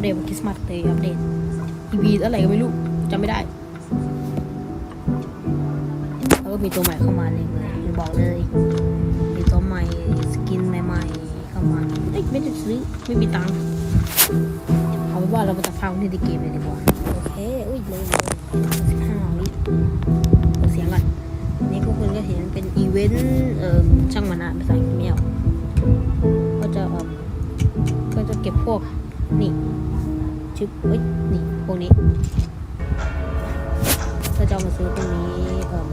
เดตวันคริสต์มาสเลยอัปเดตอีวีอะไรก็ไม่รู้จำไม่ได้ แล้วก็มีตัวใหม่เข้ามาเลยเลยบอกเลยมีตัวใหม่สกินใหม่ๆเข้ามาเอ้ยไม่ได้ซื้อไม่มีตังค์เอาเป็นว่าเรามาตัดภาพที่ในเกมเลยดีกว่าโอเคอุ้ยเลยสิบห้าวิเปิดเสียงก่อนนี่ก็คุณก็เห็นเป็นอีเวนต์เอ่อช่างมันอะภาษาอังกฤษไม่ออกก็จะเอ่อก็จะเก็บพวก นี่ชึบเอ้ยนี่พวกนี้ก็จะมาซื้อพวกนี้เออ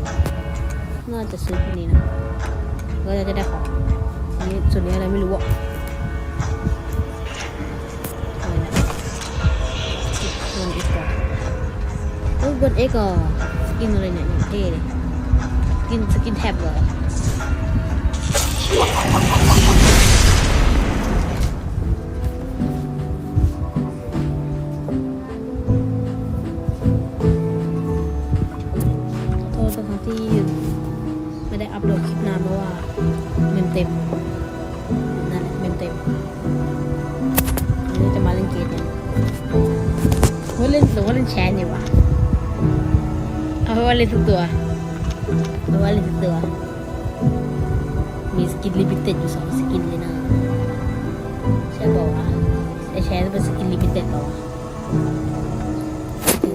น่าจะซื้อพวกนี้นะก็จะได้ของอันนี้ส่วนนี้อะไรไม่รู้อะอะไรนะลงเอ็กก่อนเอ้ยบนเอ็กอะสกินอะไรเนี่ยเท่เลยสกินสกินแท็บเหรอ ว่าเล่นหรือว่าเล่นแชร์นี่วะเอาไว้ว่าเล่นทุกตัวเอาไว้ว่าเล่นทุกตัว มีสกินลิมิเต็ดอยู่สองสกินเลยนะใช่ป่าวะไอแชร์เป็นสกินลิมิเต็ดเปล่าวะ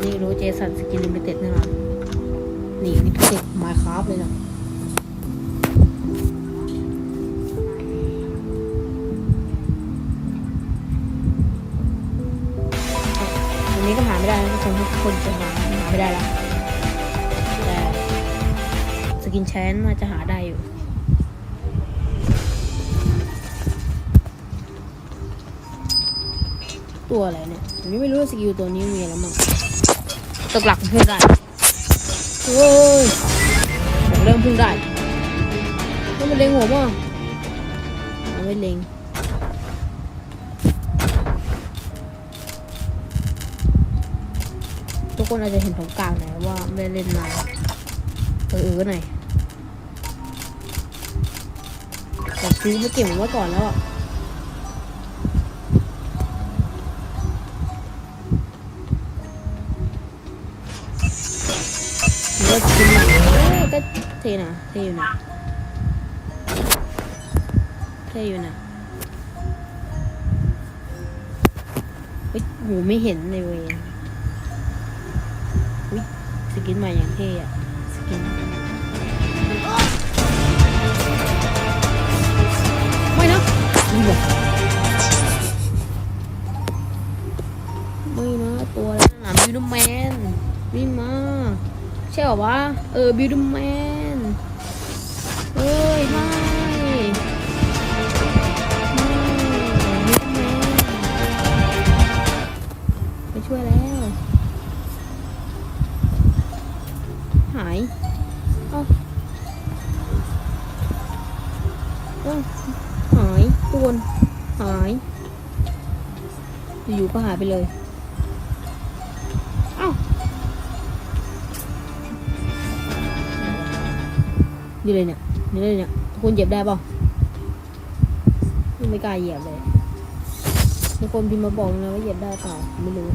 นี่รู้เจสันสกินลิมิเต็ดแน่นอนนี่ลิมิเต็ดมาคราฟเลยนะ นแชนน่าจะหาได้อยู่ ตัวอะไรเนี่ยผมยังไม่รู้ว่าสกิลตัวนี้มีอะไรมั่งตกหลักเพื่อได้โอ้ยผมเริ่มเพิ่งได้แล้วมันเล็งผมอะมันไม่เล็งทุกคนอาจจะเห็นผมกลางหน่อยว่าไม่เล่นนาเออเออหน่อย แต่ซื้อมาเก็บไว้ก่อนแล้วอะหรือว่าสกินใหม่เอ้ยก็เทนะเทอยู่นะเทอยู่นะเฮ้ยโหไม่เห็นเลยเว้ยอุ้ยสกินใหม่อย่างเท่อะสกิน วะ เออบิวดแมนเอ้ยไม่ไม่บิวดแมนไปช่วยแล้ว หายเอ้าเอ้าหายทุกคนหาย อยู่ก็หายไปเลย นี่เลยเนี่ยนี่เลยเนี่ยทุกคนเหยียบได้ป่าไม่กล้าเหยียบเลยมีคนพิมพ์มาบอกนะว่าเหยียบได้เปล่าไม่รู้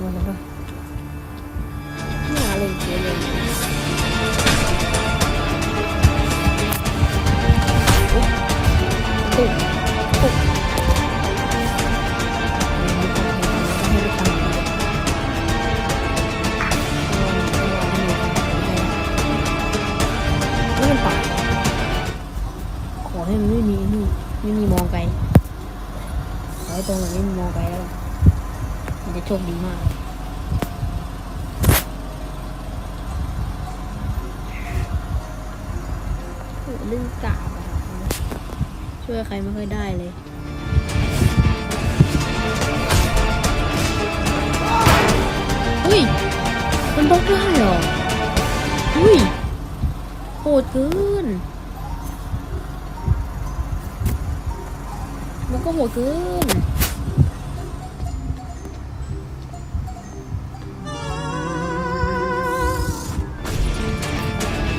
มาแล้วปะไม่หาเลยเกมเลย อให้มันไม่มีนี่ไม่มีมองไกลขอให้ตรงแบบนี้มีมองไกลแล้ว มันจะโชคดีมากเรื่องกาบอะช่วยใครไม่ค่อยได้เลยอุ้ย มันบล็อกได้เหรออุ้ยโหดเกิน có mùi cứ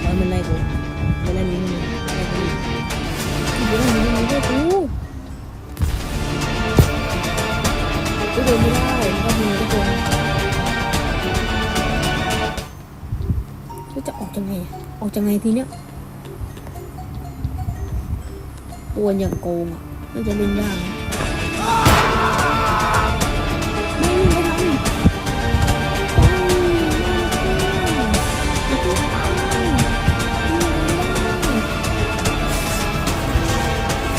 rồi mình này cũng mình này mình này cũng mình này mình này cũng cái đường đi ra rồi con mình cái đường cái chọn chẳng này ở chẳng này thì nhá. Ua nhận cô mà. กจังไงอะออกจังไงทีเรียนอย่างโกงอะน่าจะเล่นยากนะไม่ไม่ทัน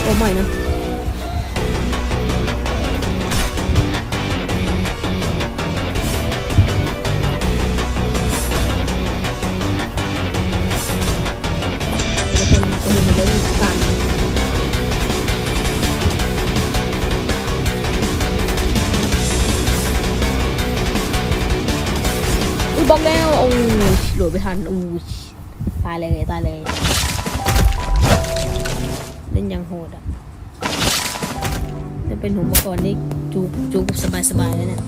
โอ้ไม่นะ บล็อกแล้วโอ้ยโหลดไปทันโอ้ยตายเลยตายเลย เล่นยังโหดอะจะเป็นหัวมังกรนี่จูบจูสบายสบายๆเลยเนี่ย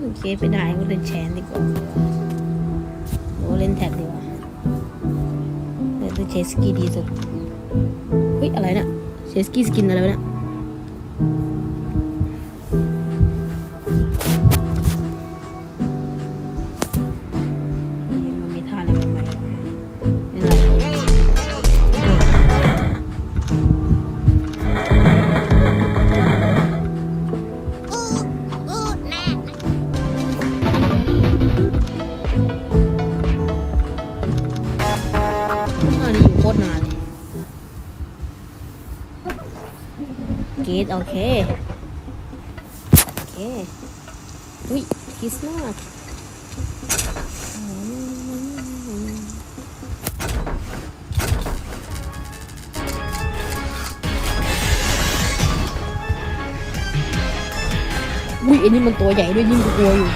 โอเคไปได้ก็เล่นแชนดีกว่าหรือเล่นแท็บดีกว่าเล่นเชสกี้ดีสุดเฮ้ยอะไรเนี่ยเชสกี้สกินอะไรวะ โอเค โอเค อุ้ยคริสต์มาสอุ้ยอันนี้มันตัวใหญ่ด้วยยิ่งกลัวอยู่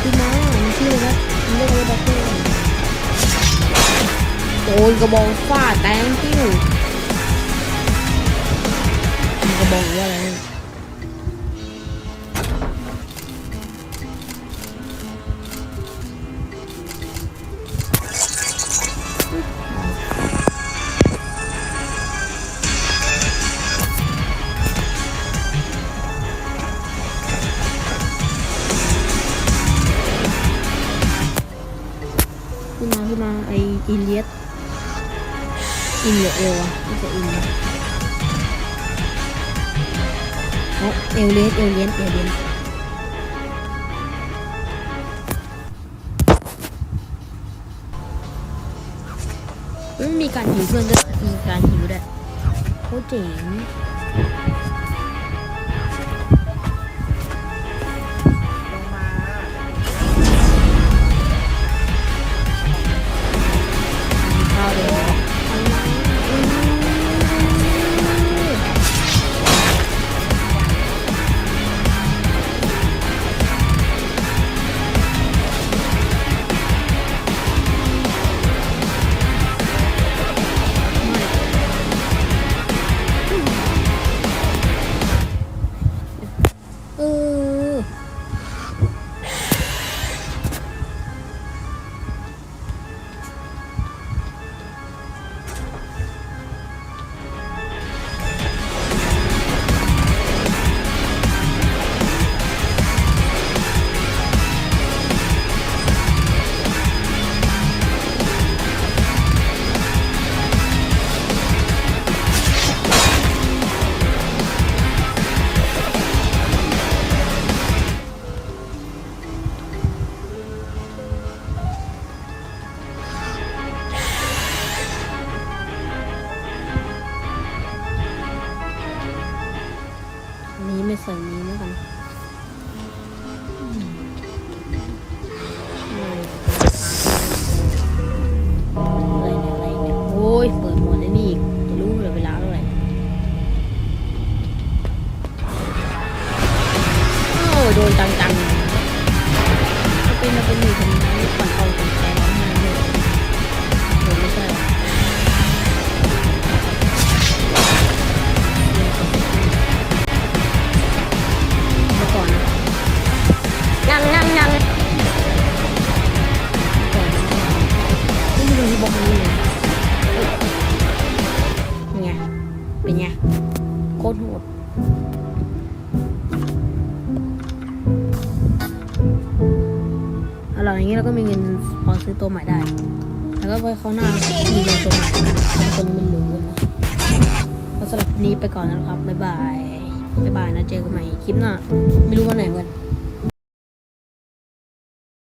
พี่มามันชื่ออะไรนะมันเรียกว่าบัคเก้ โดนกระบองฟาดแตงกิ้วกระบองหรือว่าอะไร อินเหลือเอวอะไม่ใช่อินนะเอาเลเลสเอลเลสเอลเลสมันมีการหิวเพื่อนด้วยมีการหิวด้วยโคตรเจ๋ง อาล่ะอย่างนี้เราก็มีเงินพอซื้อตัวใหม่ได้ แล้วก็ไว้เขาหน้ามีเงินตัวใหม่นะคนมันรู้นะก็สำหรับวันนี้ไปก่อนนะครับบ๊ายบายบ๊ายบายนะเจอกันใหม่คลิปหน้าไม่รู้วันไหนเหมือน